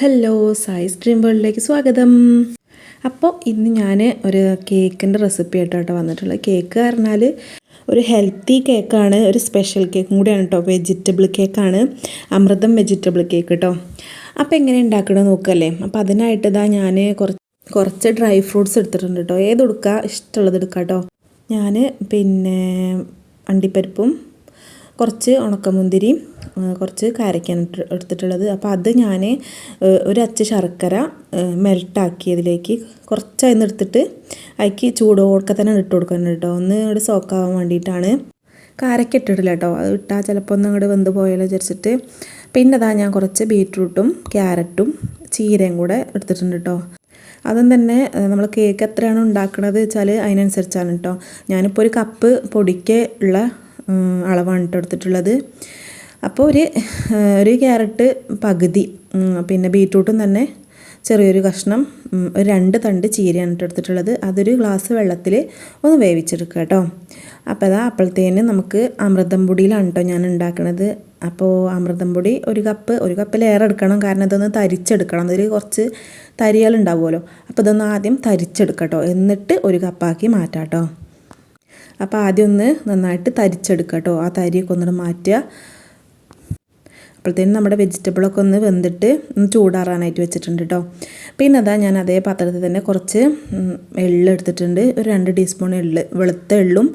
Hello size stream വേൾഡിലേക്ക് സ്വാഗതം. അപ്പോൾ ഇന്ന് ഞാൻ ഒരു കേക്കിന്റെ റെസിപ്പി ആയിട്ടോ വന്നിട്ടുള്ളത്. കേക്ക് പറഞ്ഞാൽ ഒരു ഹെൽത്തി കേക്കാണ് ഒരു സ്പെഷ്യൽ കേക്കും കൂടിയാണ് കേട്ടോ വെജിറ്റബിൾ കേക്കാണ് അമൃതം വെജിറ്റബിൾ കേക്ക് കേട്ടോ അപ്പോൾ എങ്ങനെ ഉണ്ടാക്കണമെന്ന് നോക്കല്ലേ? അപ്പോൾ അതിനായിട്ട് ഇതാ ഞാൻ കുറച്ച് കുറച്ച് ഡ്രൈ ഫ്രൂട്ട്സ് എടുത്തിട്ടുണ്ട് കേട്ടോ ഏത് എടുക്കുക ഇഷ്ടമുള്ളത് എടുക്കുക കേട്ടോ ഞാൻ പിന്നെ അണ്ടിപ്പരിപ്പും കുറച്ച് ഉണക്കമുന്തിരിയും കുറച്ച് ഇട്ട് എടുത്തിട്ടുള്ളത്. അപ്പോൾ അത് ഞാൻ ഒരു അച്ച് ശർക്കര മെൽട്ടാക്കിയതിലേക്ക് കുറച്ച് അതിന് എടുത്തിട്ട് അതിക്ക് ചൂടോടൊക്കെ തന്നെ ഇട്ട് കൊടുക്കണം കേട്ടോ ഒന്ന് ഇവിടെ സോക്കാവാൻ വേണ്ടിയിട്ടാണ് കാരക്ക ഇട്ടിട്ടില്ല കേട്ടോ അത് ഇട്ടാൽ ചിലപ്പോൾ ഒന്ന് അങ്ങോട്ട് വെന്ത് പോയാലോ വിചാരിച്ചിട്ട്. പിന്നെ അതാ ഞാൻ കുറച്ച് ബീറ്റ്റൂട്ടും ക്യാരറ്റും ചീരയും കൂടെ എടുത്തിട്ടുണ്ട് കേട്ടോ അതും തന്നെ നമ്മൾ കേക്ക് എത്രയാണ് ഉണ്ടാക്കുന്നത് വെച്ചാൽ അതിനനുസരിച്ചാണ് കേട്ടോ ഞാനിപ്പോൾ ഒരു കപ്പ് പൊടിക്ക് ഉള്ള അളവാണ് കേട്ടോ എടുത്തിട്ടുള്ളത്. അപ്പോൾ ഒരു ഒരു ക്യാരറ്റ് പകുതി പിന്നെ ബീറ്റ്റൂട്ടും തന്നെ ചെറിയൊരു കഷ്ണം ഒരു രണ്ട് തണ്ട് ചീരയാണ് എടുത്തിട്ടുള്ളത്. അതൊരു ഗ്ലാസ് വെള്ളത്തിൽ ഒന്ന് വേവിച്ചെടുക്കുക കേട്ടോ. അപ്പോൾ അതാ അപ്പോഴത്തേന് നമുക്ക് അമൃതം പൊടിയിലാണ് കേട്ടോ ഞാൻ ഉണ്ടാക്കണത്. അപ്പോൾ അമൃതം പൊടി ഒരു കപ്പ് ഒരു കപ്പ് കപ്പിലേറെ എടുക്കണം. കാരണം ഇതൊന്ന് തരിച്ചെടുക്കണം. അതിൽ കുറച്ച് തരികളുണ്ടാവുമല്ലോ അപ്പോൾ ഇതൊന്ന് ആദ്യം തരിച്ചെടുക്കട്ടോ കേട്ടോ. എന്നിട്ട് ഒരു കപ്പാക്കി മാറ്റാം കേട്ടോ. അപ്പോൾ ആദ്യം ഒന്ന് നന്നായിട്ട് തരിച്ചെടുക്കുക കേട്ടോ. ആ തരിയൊക്കെ ഒന്നിട്ട് മാറ്റുക. അപ്പോഴത്തേനും നമ്മുടെ വെജിറ്റബിളൊക്കെ ഒന്ന് വെന്തിട്ട് ഒന്ന് ചൂടാറാനായിട്ട് വെച്ചിട്ടുണ്ട് കേട്ടോ പിന്നെ അതാ ഞാൻ അതേ പാത്രത്തിൽ തന്നെ കുറച്ച് എള്ള് എടുത്തിട്ടുണ്ട്. ഒരു രണ്ട് ടീസ്പൂൺ എള്ള് വെളുത്ത എള്ളും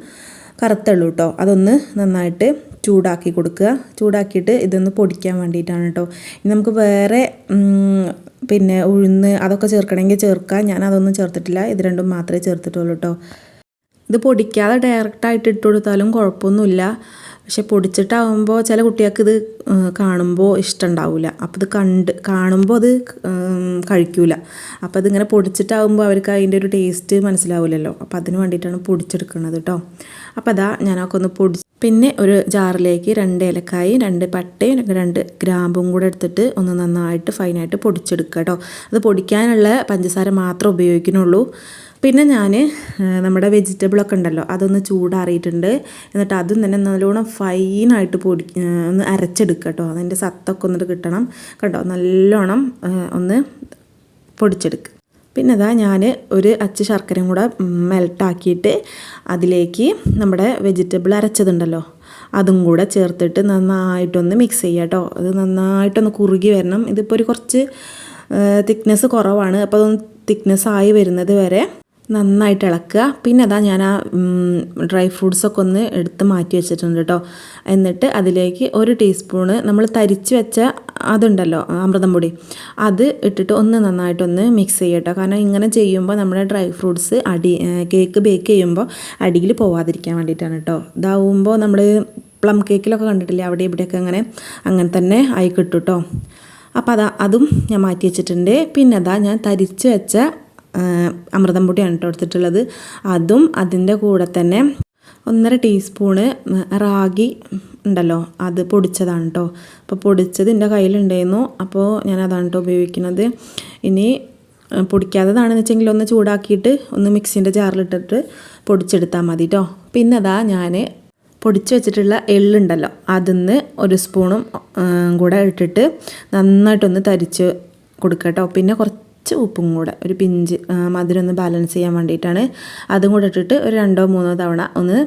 കറുത്ത എള്ളും കേട്ടോ അതൊന്ന് നന്നായിട്ട് ചൂടാക്കി കൊടുക്കുക. ചൂടാക്കിയിട്ട് ഇതൊന്ന് പൊടിക്കാൻ വേണ്ടിയിട്ടാണ് കേട്ടോ ഇനി നമുക്ക് വേറെ പിന്നെ ഉഴുന്ന് അതൊക്കെ ചേർക്കണമെങ്കിൽ ചേർക്കാം. ഞാൻ അതൊന്നും ചേർത്തിട്ടില്ല. ഇത് രണ്ടും മാത്രമേ ചേർത്തിട്ടുള്ളൂ കേട്ടോ ഇത് പൊടിക്കാതെ ഡയറക്റ്റായിട്ട് ഇട്ട് കൊടുത്താലും കുഴപ്പമൊന്നുമില്ല. പക്ഷെ പൊടിച്ചിട്ടാവുമ്പോൾ ചില കുട്ടികൾക്ക് ഇത് കാണുമ്പോൾ ഇഷ്ടമുണ്ടാവില്ല അപ്പോൾ ഇത് കണ്ട് കാണുമ്പോൾ അത് കഴിക്കൂല. അപ്പോൾ ഇതിങ്ങനെ പൊടിച്ചിട്ടാവുമ്പോൾ അവർക്ക് അതിന്റെ ഒരു ടേസ്റ്റ് മനസ്സിലാവില്ലല്ലോ അപ്പോൾ അതിന് വേണ്ടിയിട്ടാണ് പൊടിച്ചെടുക്കുന്നത് കേട്ടോ അപ്പോൾ അതാ ഞാനൊക്കെ ഒന്ന് പൊടി പിന്നെ ഒരു ജാറിലേക്ക് രണ്ട് ഇലക്കായി രണ്ട് പട്ടയും രണ്ട് ഗ്രാമ്പും കൂടെ എടുത്തിട്ട് ഒന്ന് നന്നായിട്ട് ഫൈനായിട്ട് പൊടിച്ചെടുക്കുക കേട്ടോ അത് പൊടിക്കാനുള്ള പഞ്ചസാര മാത്രമേ ഉപയോഗിക്കുന്നുള്ളൂ. പിന്നെ ഞാൻ നമ്മുടെ വെജിറ്റബിളൊക്കെ ഉണ്ടല്ലോ അതൊന്ന് ചൂടാറിയിട്ടുണ്ട്. എന്നിട്ട് അതും തന്നെ നല്ലോണം ഫൈനായിട്ട് പൊടി ഒന്ന് അരച്ചെടുക്കുക കേട്ടോ. അതിന്റെ സത്തൊക്കെ ഒന്നിട്ട് കിട്ടണം. കേട്ടോ നല്ലോണം ഒന്ന് പൊടിച്ചെടുക്കുക പിന്നെ അതാ ഞാൻ ഒരു അച്ച് ശർക്കരയും കൂടെ മെൽട്ടാക്കിയിട്ട് അതിലേക്ക് നമ്മുടെ വെജിറ്റബിൾ അരച്ചതുണ്ടല്ലോ അതും കൂടെ ചേർത്തിട്ട് നന്നായിട്ടൊന്ന് മിക്സ് ചെയ്യുക കേട്ടോ. അത് നന്നായിട്ടൊന്ന് കുറുകി വരണം. ഇതിപ്പോൾ ഒരു കുറച്ച് തിക്നെസ് കുറവാണ്. അപ്പോൾ അതൊന്ന് തിക്നെസ് ആയി വരുന്നത് വരെ നന്നായിട്ട് ഇളക്കുക. പിന്നെ അതാ ഞാൻ ആ ഡ്രൈ ഫ്രൂട്ട്സൊക്കെ ഒന്ന് എടുത്ത് മാറ്റി വെച്ചിട്ടുണ്ട് കേട്ടോ എന്നിട്ട് അതിലേക്ക് ഒരു ടീസ്പൂണ് നമ്മൾ തരിച്ച് വെച്ച അതുണ്ടല്ലോ അമൃതം പൊടി. അത് ഇട്ടിട്ട് ഒന്ന് നന്നായിട്ടൊന്ന് മിക്സ് ചെയ്യുക കേട്ടോ കാരണം ഇങ്ങനെ ചെയ്യുമ്പോൾ നമ്മുടെ ഡ്രൈ ഫ്രൂട്ട്സ് അടി കേക്ക് ബേക്ക് ചെയ്യുമ്പോൾ അടിയിൽ പോവാതിരിക്കാൻ വേണ്ടിയിട്ടാണ് കേട്ടോ ഇതാവുമ്പോൾ നമ്മൾ പ്ലം കേക്കിലൊക്കെ കണ്ടിട്ടില്ലേ അവിടെ ഇവിടെയൊക്കെ അങ്ങനെ അങ്ങനെ തന്നെ ആയി കിട്ടും കേട്ടോ അപ്പോൾ അതാ അതും ഞാൻ മാറ്റി വെച്ചിട്ടുണ്ട്. പിന്നെ അതാ ഞാൻ തരിച്ച് വെച്ച അമൃതം പൊടിയാണ് കേട്ടോ എടുത്തിട്ടുള്ളത്. അതും അതിന്റെ കൂടെ തന്നെ ഒന്നര ടീസ്പൂണ് റാഗി ഉണ്ടല്ലോ അത് പൊടിച്ചതാണ് കേട്ടോ അപ്പോൾ പൊടിച്ചത് എന്റെ കയ്യിലുണ്ടായിരുന്നു അപ്പോൾ ഞാൻ അതാണ് കേട്ടോ ഉപയോഗിക്കുന്നത്. ഇനി പൊടിക്കാത്തതാണെന്ന് വെച്ചെങ്കിൽ ഒന്ന് ചൂടാക്കിയിട്ട് ഒന്ന് മിക്സിന്റെ ജാറിലിട്ടിട്ട് പൊടിച്ചെടുത്താൽ മതി കേട്ടോ പിന്നെ അതാ ഞാൻ പൊടിച്ച് വെച്ചിട്ടുള്ള എള്ളുണ്ടല്ലോ അതിന്ന് ഒരു സ്പൂണും കൂടെ ഇട്ടിട്ട് നന്നായിട്ടൊന്ന് തരിച്ച് കൊടുക്കുക കേട്ടോ പിന്നെ കുറച്ച് ഉപ്പും കൂടെ ഒരു പിഞ്ച് മധുരം ഒന്ന് ബാലൻസ് ചെയ്യാൻ വേണ്ടിയിട്ടാണ്. അതും കൂടെ ഇട്ടിട്ട് ഒരു രണ്ടോ മൂന്നോ തവണ ഒന്ന്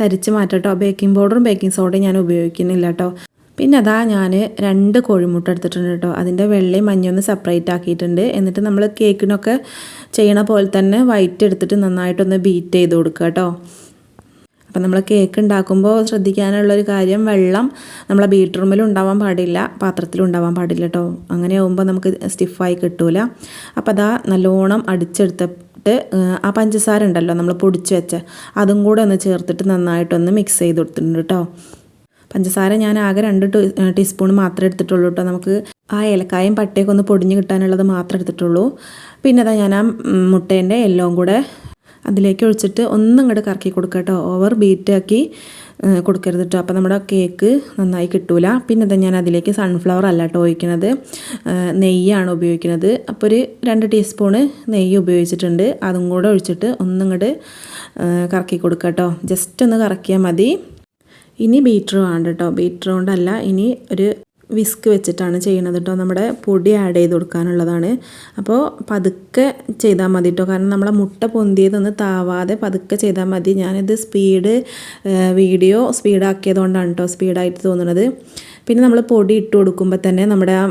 തരിച്ച് മാറ്റട്ടോ. ബേക്കിംഗ് പൗഡറും ബേക്കിംഗ് സോഡയും ഞാൻ ഉപയോഗിക്കുന്നില്ല കേട്ടോ പിന്നെ അതാ ഞാൻ രണ്ട് കോഴിമുട്ട എടുത്തിട്ടുണ്ട് കേട്ടോ അതിന്റെ വെള്ളയും മഞ്ഞൊന്ന് സെപ്പറേറ്റ് ആക്കിയിട്ടുണ്ട്. എന്നിട്ട് നമ്മൾ കേക്കിനൊക്കെ ചെയ്യണ പോലെ തന്നെ വൈറ്റ് എടുത്തിട്ട് നന്നായിട്ടൊന്ന് ബീറ്റ് ചെയ്ത് കൊടുക്കുക കേട്ടോ അപ്പം നമ്മൾ കേക്ക് ഉണ്ടാക്കുമ്പോൾ ശ്രദ്ധിക്കാനുള്ളൊരു കാര്യം വെള്ളം നമ്മളെ റൂമിൽ ഉണ്ടാവാൻ പാടില്ല പാത്രത്തിൽ ഉണ്ടാവാൻ പാടില്ല കേട്ടോ. അങ്ങനെ ആകുമ്പോൾ നമുക്ക് സ്റ്റിഫായി കിട്ടൂല. അപ്പോൾ അതാ നല്ലോണം അടിച്ചെടുത്ത ആ പഞ്ചസാര ഉണ്ടല്ലോ നമ്മൾ പൊടിച്ച് വെച്ച അതും കൂടെ ഒന്ന് ചേർത്തിട്ട് നന്നായിട്ടൊന്ന് മിക്സ് ചെയ്ത് കൊടുത്തിട്ടുണ്ട് കേട്ടോ. പഞ്ചസാര ഞാൻ ആകെ രണ്ട് ടീസ്പൂൺ മാത്രമേ എടുത്തിട്ടുള്ളൂ കേട്ടോ. നമുക്ക് ആ ഏലക്കായും പട്ടയൊക്കെ ഒന്ന് പൊടിഞ്ഞ് കിട്ടാനുള്ളത് മാത്രമേ എടുത്തിട്ടുള്ളൂ. പിന്നെ അതാ ഞാൻ ആ മുട്ടേന്റെ എല്ലാം കൂടെ അതിലേക്ക് ഒഴിച്ചിട്ട് ഒന്നും ഇങ്ങോട്ട് കറക്കി കൊടുക്കുക കേട്ടോ. ഓവർ ബീറ്റാക്കി കൊടുക്കരുത് കേട്ടോ. അപ്പോൾ നമ്മുടെ കേക്ക് നന്നായി കിട്ടൂല. പിന്നെ ഞാൻ അതിലേക്ക് സൺഫ്ലവർ അല്ല കേട്ടോ ഒഴിക്കുന്നത് നെയ്യാണ് ഉപയോഗിക്കുന്നത് അപ്പോൾ ഒരു രണ്ട് ടീസ്പൂണ് നെയ്യ് ഉപയോഗിച്ചിട്ടുണ്ട്. അതും കൂടെ ഒഴിച്ചിട്ട് ഒന്നും ഇങ്ങോട്ട് കറക്കി കൊടുക്കുക കേട്ടോ. ജസ്റ്റ് ഒന്ന് കറക്കിയാൽ മതി. ഇനി ബീറ്റർ വേണ്ട കേട്ടോ. ബീറ്റർ കൊണ്ടല്ല ഇനി ഒരു വിസ്ക് വെച്ചിട്ടാണ് ചെയ്യണത് കേട്ടോ നമ്മുടെ പൊടി ആഡ് ചെയ്ത് കൊടുക്കാനുള്ളതാണ്. അപ്പോൾ പതുക്കെ ചെയ്താൽ മതി കേട്ടോ കാരണം നമ്മളെ മുട്ട പൊന്തിയതൊന്ന് താവാതെ പതുക്കെ ചെയ്താൽ മതി. ഞാനിത് സ്പീഡ് വീഡിയോ സ്പീഡാക്കിയതുകൊണ്ടാണ് കേട്ടോ സ്പീഡായിട്ട് തോന്നുന്നത് പിന്നെ നമ്മൾ പൊടി ഇട്ട് കൊടുക്കുമ്പോൾ തന്നെ നമ്മുടെ ആ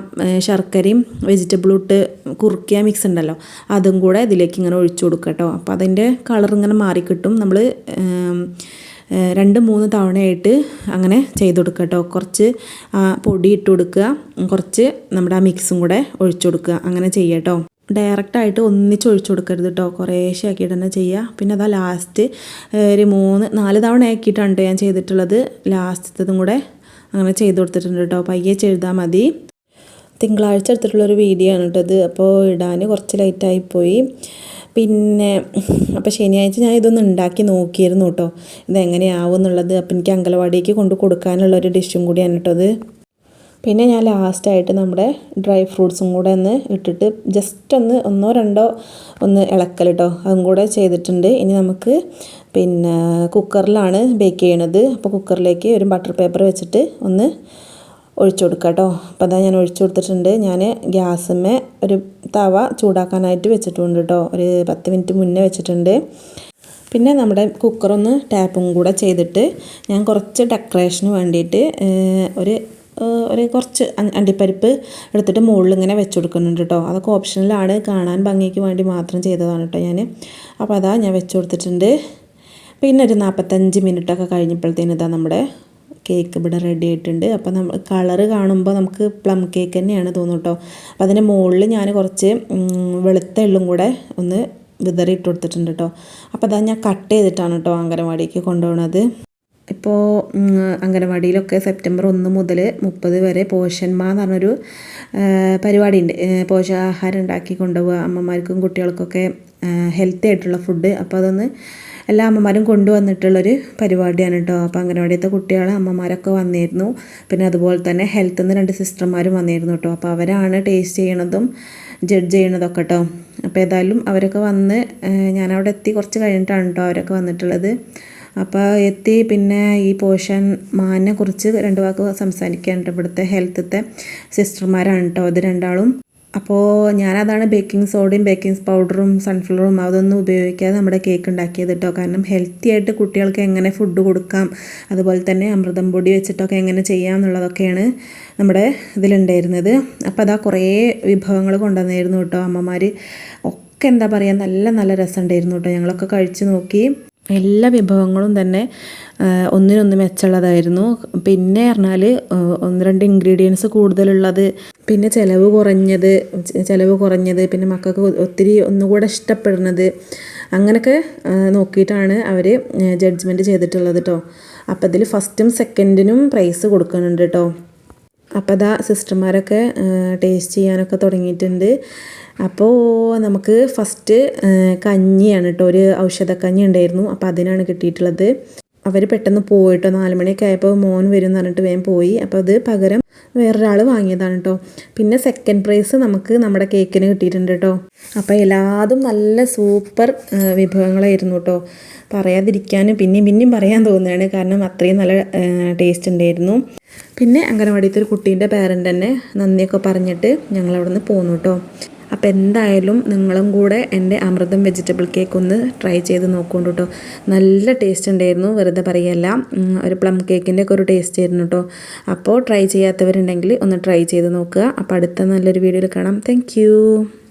ശർക്കരയും വെജിറ്റബിളും ഇട്ട് കുറുക്കിയ മിക്സ് ഉണ്ടല്ലോ അതും കൂടെ ഇതിലേക്ക് ഇങ്ങനെ ഒഴിച്ചു കൊടുക്കുക കേട്ടോ അപ്പോൾ അതിന്റെ കളർ ഇങ്ങനെ മാറിക്കിട്ടും. നമ്മൾ രണ്ട് മൂന്ന് തവണയായിട്ട് അങ്ങനെ ചെയ്ത് കൊടുക്കുക കേട്ടോ കുറച്ച് പൊടി ഇട്ട് കൊടുക്കുക കുറച്ച് നമ്മുടെ ആ മിക്സും കൂടെ ഒഴിച്ചു കൊടുക്കുക അങ്ങനെ ചെയ്യുക കേട്ടോ ഡയറക്റ്റായിട്ട് ഒന്നിച്ച് ഒഴിച്ചു കൊടുക്കരുത് കേട്ടോ കുറേശ്ശെ ആക്കിയിട്ട് തന്നെ ചെയ്യുക പിന്നെ അതാ ലാസ്റ്റ് ഒരു മൂന്ന് നാല് തവണ ആക്കിയിട്ടാണ് ഞാൻ ചെയ്തിട്ടുള്ളത്. ലാസ്റ്റത്തതും കൂടെ അങ്ങനെ ചെയ്ത് കൊടുത്തിട്ടുണ്ട് കേട്ടോ പയ്യെ ചെയ്താൽ മതി. തിങ്കളാഴ്ച എടുത്തിട്ടുള്ളൊരു വീഡിയോ ആണ് കേട്ടോ ഇത്. അപ്പോൾ ഇടാൻ കുറച്ച് ലൈറ്റായിപ്പോയി പിന്നെ അപ്പോൾ ശനിയാഴ്ച ഞാൻ ഇതൊന്ന് ഉണ്ടാക്കി നോക്കിയിരുന്നു കേട്ടോ ഇതെങ്ങനെയാവും എന്നുള്ളത് അപ്പോൾ എനിക്ക് അങ്കലവാടിക്ക് കൊണ്ട് കൊടുക്കാനുള്ള ഒരു ഡിഷും കൂടിയാണ് കേട്ടോ അത് പിന്നെ ഞാൻ ലാസ്റ്റായിട്ട് നമ്മുടെ ഡ്രൈ ഫ്രൂട്ട്സും കൂടെ ഒന്ന് ഇട്ടിട്ട് ജസ്റ്റ് ഒന്ന് ഒന്നോ രണ്ടോ ഒന്ന് ഇളക്കൽ കേട്ടോ അതും കൂടെ ചെയ്തിട്ടുണ്ട്. ഇനി നമുക്ക് പിന്നെ കുക്കറിലാണ് ബേക്ക് ചെയ്യണത്. അപ്പോൾ കുക്കറിലേക്ക് ഒരു ബട്ടർ പേപ്പർ വെച്ചിട്ട് ഒന്ന് ഒഴിച്ചു കൊടുക്കുക കേട്ടോ. അപ്പോൾ അതാ ഞാൻ ഒഴിച്ചു കൊടുത്തിട്ടുണ്ട്. ഞാൻ ഗ്യാസമ്മേ ഒരു തവ ചൂടാക്കാനായിട്ട് വെച്ചിട്ടുണ്ട് കേട്ടോ. ഒരു പത്ത് മിനിറ്റ് മുന്നേ വെച്ചിട്ടുണ്ട്. പിന്നെ നമ്മുടെ കുക്കറൊന്ന് ടാപ്പും കൂടെ ചെയ്തിട്ട് ഞാൻ കുറച്ച് ഡെക്കറേഷന് വേണ്ടിയിട്ട് ഒരു ഒരു കുറച്ച് അണ്ടിപ്പരിപ്പ് എടുത്തിട്ട് മുകളിൽ ഇങ്ങനെ വെച്ച് കൊടുക്കുന്നുണ്ട് കേട്ടോ. അതൊക്കെ ഓപ്ഷനിലാണ്. കാണാൻ ഭംഗിക്ക് വേണ്ടി മാത്രം ചെയ്തതാണ് കേട്ടോ ഞാൻ. അപ്പോൾ അതാ ഞാൻ വെച്ച് കൊടുത്തിട്ടുണ്ട്. പിന്നെ ഒരു നാൽപ്പത്തഞ്ച് മിനിറ്റൊക്കെ കഴിഞ്ഞപ്പോഴത്തേനും ഇതാ നമ്മുടെ കേക്ക് ഇവിടെ റെഡി ആയിട്ടുണ്ട്. അപ്പോൾ നമ്മൾ കളറ് കാണുമ്പോൾ നമുക്ക് പ്ലം കേക്ക് തന്നെയാണ് തോന്നും കേട്ടോ അപ്പോൾ അതിന്റെ മുകളിൽ ഞാൻ കുറച്ച് വെളുത്ത എള്ളും കൂടെ ഒന്ന് വിതറി ഇട്ട് കൊടുത്തിട്ടുണ്ട് കേട്ടോ അപ്പോൾ അതാ ഞാൻ കട്ട് ചെയ്തിട്ടാണ് കേട്ടോ അങ്കനവാടിക്ക് കൊണ്ടുപോകുന്നത് ഇപ്പോൾ അംഗനവാടിയിലൊക്കെ സെപ്റ്റംബർ ഒന്ന് മുതൽ മുപ്പത് വരെ പോഷന്മാ എന്ന് പറഞ്ഞൊരു പരിപാടിയുണ്ട്. പോഷകാഹാരം ഉണ്ടാക്കി കൊണ്ടുപോകുക അമ്മമാർക്കും കുട്ടികൾക്കൊക്കെ ഹെൽത്തി ആയിട്ടുള്ള ഫുഡ് അപ്പോൾ അതൊന്ന് എല്ലാ അമ്മമാരും കൊണ്ടുവന്നിട്ടുള്ളൊരു പരിപാടിയാണ് കേട്ടോ അപ്പോൾ അംഗനവാടിയത്തെ കുട്ടികളെ അമ്മമാരൊക്കെ വന്നിരുന്നു. പിന്നെ അതുപോലെ തന്നെ ഹെൽത്തിൽ നിന്ന് രണ്ട് സിസ്റ്റർമാരും വന്നിരുന്നു കേട്ടോ അപ്പോൾ അവരാണ് ടേസ്റ്റ് ചെയ്യണതും ജഡ്ജ് ചെയ്യണതൊക്കെ കേട്ടോ അപ്പോൾ ഏതായാലും അവരൊക്കെ വന്ന് ഞാനവിടെ എത്തി കുറച്ച് കഴിഞ്ഞിട്ടാണ് കേട്ടോ അവരൊക്കെ വന്നിട്ടുള്ളത്. അപ്പോൾ എത്തി പിന്നെ ഈ പോഷൻ മാനിനെ കുറിച്ച് രണ്ട് വാക്ക് സംസാരിക്കാനുണ്ട് ഇവിടുത്തെ ഹെൽത്തത്തെ സിസ്റ്റർമാരാണ് കേട്ടോ അത് രണ്ടാളും അപ്പോൾ ഞാനതാണ് ബേക്കിംഗ് സോഡയും ബേക്കിംഗ് പൗഡറും സൺഫ്ലവറും അതൊന്നും ഉപയോഗിക്കാതെ നമ്മുടെ കേക്ക് ഉണ്ടാക്കിയത് കേട്ടോ കാരണം ഹെൽത്തി ആയിട്ട് കുട്ടികൾക്ക് എങ്ങനെ ഫുഡ് കൊടുക്കാം അതുപോലെ തന്നെ അമൃതം പൊടി വെച്ചിട്ടൊക്കെ എങ്ങനെ ചെയ്യാം എന്നുള്ളതൊക്കെയാണ് നമ്മുടെ ഇതിലുണ്ടായിരുന്നത്. അപ്പോൾ അതാ കുറേ വിഭവങ്ങൾ കൊണ്ടുവന്നായിരുന്നു കേട്ടോ അമ്മമാർ ഒക്കെ എന്താ പറയുക നല്ല നല്ല രസമുണ്ടായിരുന്നു കേട്ടോ ഞങ്ങളൊക്കെ കഴിച്ചു നോക്കി. എല്ലാ വിഭവങ്ങളും തന്നെ ഒന്നിനൊന്ന് മെച്ചമുള്ളതായിരുന്നു. പിന്നെ പറഞ്ഞാൽ ഒന്ന് രണ്ട് ഇൻഗ്രീഡിയൻസ് കൂടുതലുള്ളത് പിന്നെ ചിലവ് കുറഞ്ഞത് ചിലവ് കുറഞ്ഞത് പിന്നെ മക്കൾക്ക് ഒത്തിരി ഒന്നുകൂടെ ഇഷ്ടപ്പെടുന്നത് അങ്ങനെയൊക്കെ നോക്കിയിട്ടാണ് അവർ ജഡ്ജ്മെന്റ് ചെയ്തിട്ടുള്ളത് കേട്ടോ അപ്പോൾ ഇതിൽ ഫസ്റ്റും സെക്കൻഡിനും പ്രൈസ് കൊടുക്കുന്നുണ്ട് കേട്ടോ അപ്പോൾ അതാ സിസ്റ്റർമാരൊക്കെ ടേസ്റ്റ് ചെയ്യാനൊക്കെ തുടങ്ങിയിട്ടുണ്ട്. അപ്പോൾ നമുക്ക് ഫസ്റ്റ് കഞ്ഞിയാണ് കേട്ടോ ഒരു ഔഷധക്കഞ്ഞി ഉണ്ടായിരുന്നു. അപ്പോൾ അതിനാണ് കിട്ടിയിട്ടുള്ളത്. അവർ പെട്ടെന്ന് പോയിട്ടോ നാല് മണിയൊക്കെ ആയപ്പോൾ മോൻ വരും എന്ന് പറഞ്ഞിട്ട് വേഗം പോയി. അപ്പോൾ അത് പകരം വേറൊരാൾ വാങ്ങിയതാണ് കേട്ടോ പിന്നെ സെക്കൻഡ് പ്രൈസ് നമുക്ക് നമ്മുടെ കേക്കിന് കിട്ടിയിട്ടുണ്ട് കേട്ടോ അപ്പോൾ എല്ലാതും നല്ല സൂപ്പർ വിഭവങ്ങളായിരുന്നു കേട്ടോ പറയാതിരിക്കാനും പിന്നെയും പിന്നെയും പറയാൻ തോന്നുകയാണ്. കാരണം അത്രയും നല്ല ടേസ്റ്റ് ഉണ്ടായിരുന്നു. പിന്നെ അംഗനവാടിയത്തെ ഒരു കുട്ടീന്റെ പേരന്റ് തന്നെ നന്ദിയൊക്കെ പറഞ്ഞിട്ട് ഞങ്ങൾ അവിടെ നിന്ന് പോന്നു കേട്ടോ അപ്പോൾ എന്തായാലും നിങ്ങളും കൂടെ എന്റെ അമൃതം വെജിറ്റബിൾ കേക്ക് ഒന്ന് ട്രൈ ചെയ്ത് നോക്കുകൊണ്ട് കേട്ടോ നല്ല ടേസ്റ്റ് ഉണ്ടായിരുന്നു വെറുതെ പറയല്ല. ഒരു പ്ലം കേക്കിന്റെ ഒക്കെ ഒരു ടേസ്റ്റ് ആയിരുന്നു കേട്ടോ അപ്പോൾ ട്രൈ ചെയ്യാത്തവരുണ്ടെങ്കിൽ ഒന്ന് ട്രൈ ചെയ്ത് നോക്കുക. അപ്പോൾ അടുത്ത നല്ലൊരു വീഡിയോയിൽ കാണാം. താങ്ക്